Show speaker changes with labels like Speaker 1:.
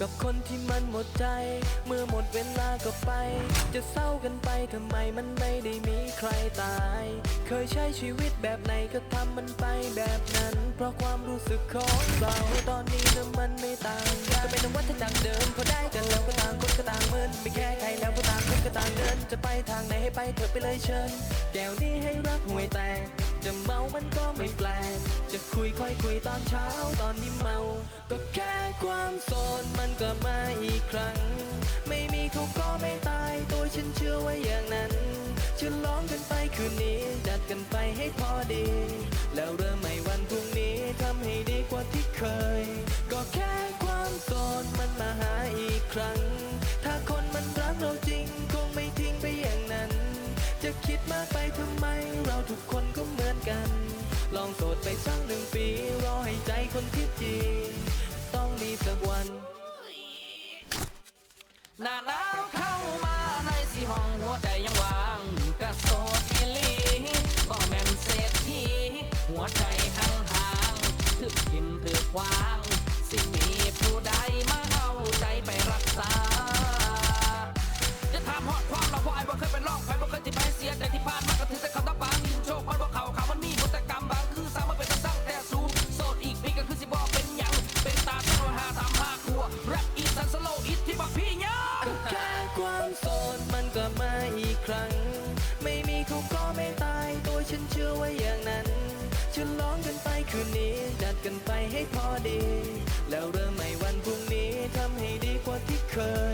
Speaker 1: กับคนที่มันหมดใจ เมื่อหมดเวลาก็ไป จะเศร้ากันไปทำไมมันไม่ได้มีใครตาย เคยใช้ชีวิตแบบไหนก็ทำมันไปแบบนั้น เพราะความรู้สึกของเราตอนนี้นะมันไม่ต่างกันก็เป็นนวัฏจักรเดิมพอได้กันแล้วก็ต่างคนก็ต่างมึนไม่แค่ใครแล้วก็ต่างคนก็ต่างเดิน จะไปทางไหนให้ไปเถอะไปเลยเชิญแก้วนี้ให้รักห่วยแตกจะเมามันก็ไม่แปลกจะคุยค่อยคุยตอนเช้าตอนนี้เมา ก็แค่ความส ดมันก็มาอีกครั้ง ไม่มีเขาก็ไม่ตาย ตัวฉันเชื่อว่าอย่างนั้นจะลองกันไปคืนนี้จัดกันไปให้พอดี แล้วเริ่มใหม่วันพรุ่งนี้ทำให้ดีกว่าที่เคย ก็แค่ความโสดมันมาหาอีกครั้ง ถ้าคนมันรักเราจริง คงไม่ทิ้งไปอย่างนั้น จะคิดมากไปทำไม เราทุกคนก็เหมือนกัน ลองโสดไปสักหนึ่งปี รอให้ใจคนที่จริงต้องมีสักวัน
Speaker 2: หน้าหนาวเข้ามาในสีห้องหัวใจยังว่างกะโสดอีลีบ่แม่นเศรษฐีหัวใจห่างห่างถึกกินถึกวาง ดมันก็มาอีกครั้ง
Speaker 1: ไม่มีเขาก็ไม่ตาย ตัวฉันเชื่อไว้อย่างนั้นจะลองกันไปคืนนี้ จัดกันไปให้พอดี แล้วเริ่มใหม่วันพรุ่งนี้ทำให้ดีกว่าที่เคย